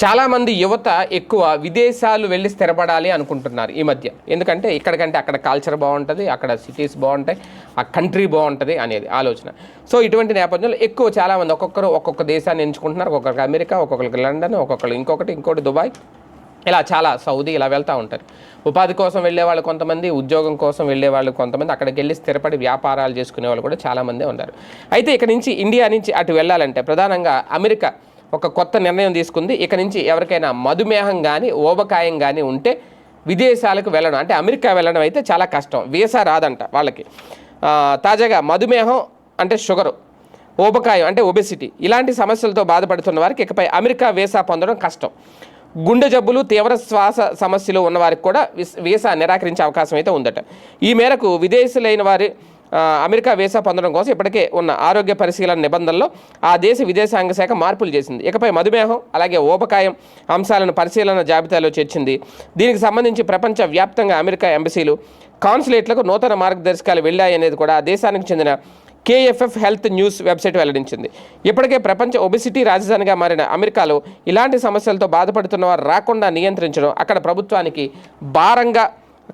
చాలామంది యువత ఎక్కువ విదేశాలు వెళ్ళి స్థిరపడాలి అనుకుంటున్నారు ఈ మధ్య. ఎందుకంటే ఇక్కడికంటే అక్కడ కల్చర్ బాగుంటుంది అక్కడ సిటీస్ బాగుంటాయి ఆ కంట్రీ బాగుంటుంది అనేది ఆలోచన. సో ఇటువంటి నేపథ్యంలో ఎక్కువ చాలామంది ఒక్కొక్కరు ఒక్కొక్క దేశాన్ని ఎంచుకుంటున్నారు. ఒక్కొక్కరికి అమెరికా ఒక్కొక్కరికి లండన్ ఒక్కొక్కరు ఇంకొకటి ఇంకోటి దుబాయ్. ఇలా చాలా సౌదీ ఇలా వెళ్తూ ఉంటారు. ఉపాధి కోసం వెళ్ళే వాళ్ళు కొంతమంది ఉద్యోగం కోసం వెళ్ళే వాళ్ళు కొంతమంది అక్కడికి వెళ్ళి స్థిరపడి వ్యాపారాలు చేసుకునే వాళ్ళు కూడా చాలామంది ఉన్నారు. అయితే ఇక్కడ నుంచి ఇండియా నుంచి అటు వెళ్ళాలంటే ప్రధానంగా అమెరికా ఒక కొత్త నిర్ణయం తీసుకుంది. ఇక నుంచి ఎవరికైనా మధుమేహం కానీ ఓబకాయం కానీ ఉంటే విదేశాలకు వెళ్ళడం అంటే అమెరికా వెళ్ళడం అయితే చాలా కష్టం. వీసా రాదంట వాళ్ళకి. తాజాగా మధుమేహం అంటే షుగరు ఓబకాయం అంటే ఒబెసిటీ ఇలాంటి సమస్యలతో బాధపడుతున్న వారికి ఇకపై అమెరికా వీసా పొందడం కష్టం. గుండె జబ్బులు తీవ్ర శ్వాస సమస్యలు ఉన్నవారికి కూడా వీసా నిరాకరించే అవకాశం అయితే ఉందట. ఈ మేరకు విదేశీలైన వారి అమెరికా వీసా పొందడం కోసం ఇప్పటికే ఉన్న ఆరోగ్య పరిశీలన నిబంధనల్లో ఆ దేశ విదేశాంగ శాఖ మార్పులు చేసింది. ఇకపై మధుమేహం అలాగే ఊబకాయం అంశాలను పరిశీలన జాబితాలో చేర్చింది. దీనికి సంబంధించి ప్రపంచ వ్యాప్తంగా అమెరికా ఎంబసీలు కాన్సులేట్లకు నూతన మార్గదర్శకాలు వెళ్ళాయనేది కూడా ఆ దేశానికి చెందిన కేఎఫ్ఎఫ్ హెల్త్ న్యూస్ వెబ్సైట్ వెల్లడించింది. ఇప్పటికే ప్రపంచ ఒబిసిటీ రాజధానిగా మారిన అమెరికాలో ఇలాంటి సమస్యలతో బాధపడుతున్న వారు రాకుండా నియంత్రించడం అక్కడ ప్రభుత్వానికి భారంగా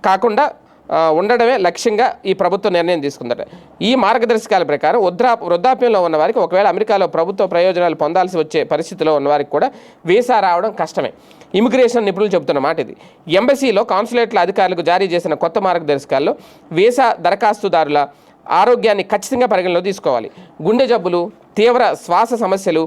కాకుండా ఉండడమే లక్ష్యంగా ఈ ప్రభుత్వం నిర్ణయం తీసుకుందట. ఈ మార్గదర్శకాల ప్రకారం వృద్ధా వృద్ధాప్యంలో ఉన్న వారికి ఒకవేళ అమెరికాలో ప్రభుత్వ ప్రయోజనాలు పొందాల్సి వచ్చే పరిస్థితిలో ఉన్న వారికి కూడా వీసా రావడం కష్టమే. ఇమిగ్రేషన్ నిపుణులు చెబుతున్న మాట ఇది. ఎంబసీలో కాన్సులేట్ల అధికారులకు జారీ చేసిన కొత్త మార్గదర్శకాల్లో వీసా దరఖాస్తుదారుల ఆరోగ్యాన్ని ఖచ్చితంగా పరిగణలో తీసుకోవాలి. గుండె జబ్బులు తీవ్ర శ్వాస సమస్యలు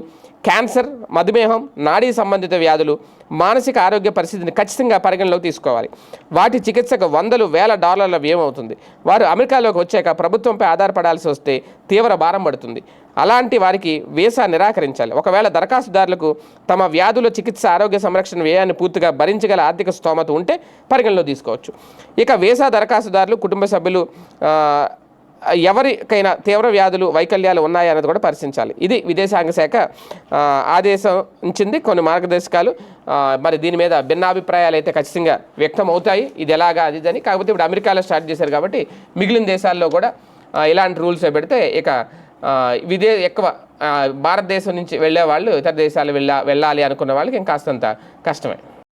క్యాన్సర్ మధుమేహం నాడీ సంబంధిత వ్యాధులు మానసిక ఆరోగ్య పరిస్థితిని ఖచ్చితంగా పరిగణలోకి తీసుకోవాలి. వాటి చికిత్సకు వందలు వేల డాలర్ల వ్యయం అవుతుంది. వారు అమెరికాలోకి వచ్చాక ప్రభుత్వంపై ఆధారపడాల్సి వస్తే తీవ్ర భారం పడుతుంది. అలాంటి వారికి వీసా నిరాకరించాలి. ఒకవేళ దరఖాస్తుదారులకు తమ వ్యాధుల చికిత్స ఆరోగ్య సంరక్షణ వ్యయాన్ని పూర్తిగా భరించగల ఆర్థిక స్తోమత ఉంటే పరిగణలో తీసుకోవచ్చు. ఇక వీసా దరఖాస్తుదారులు కుటుంబ సభ్యులు ఎవరికైనా తీవ్ర వ్యాధులు వైకల్యాలు ఉన్నాయా కూడా పరిశీలించాలి. ఇది విదేశాంగ శాఖ ఆదేశం ఆదేశించింది కొన్ని మార్గదర్శకాలు. మరి దీని మీద భిన్నాభిప్రాయాలు అయితే ఖచ్చితంగా వ్యక్తం అవుతాయి. ఇది ఎలాగా అది అని. కాకపోతే ఇప్పుడు అమెరికాలో స్టార్ట్ చేశారు కాబట్టి మిగిలిన దేశాల్లో కూడా ఇలాంటి రూల్స్ పెడితే ఇక విదే ఎక్కువ భారతదేశం నుంచి వెళ్ళే వాళ్ళు ఇతర దేశాలు వెళ్ళా వెళ్ళాలి అనుకున్న వాళ్ళకి ఇంకాస్తంత కష్టమే.